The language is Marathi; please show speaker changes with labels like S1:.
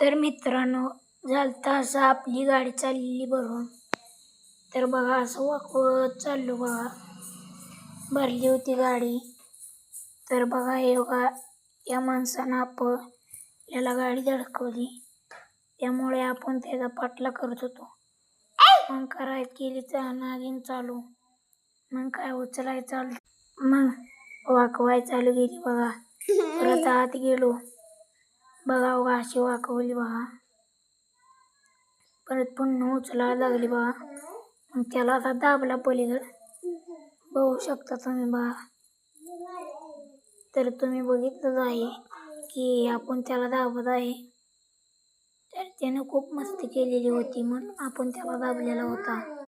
S1: तर मित्रांनो झालता असं आपली गाडी चाललेली भरून. तर बघा असं वाकवत चाललो बघा. भरली होती गाडी. तर बघा हे बघा या माणसानं आपल्याला गाडी धडकवली. त्यामुळे आपण त्याचा पाठला करत होतो. मग कराय केली तर नागिन चालू. मग काय उचलाय चालू? मग वाकवाय चालू गेली बघा. परत आत गेलो. बघा बघा अशी वाकवली बघा. परत पुन्हा उचलायला लागली बघा. मग त्याला आता दाबला पलीकडं. बघू शकता तुम्ही बघा. तर तुम्ही बघितलंच आहे की आपण त्याला दाबत आहे. तर त्यानं खूप मस्ती केलेली होती म्हणून आपण त्याला दाबलेला होता.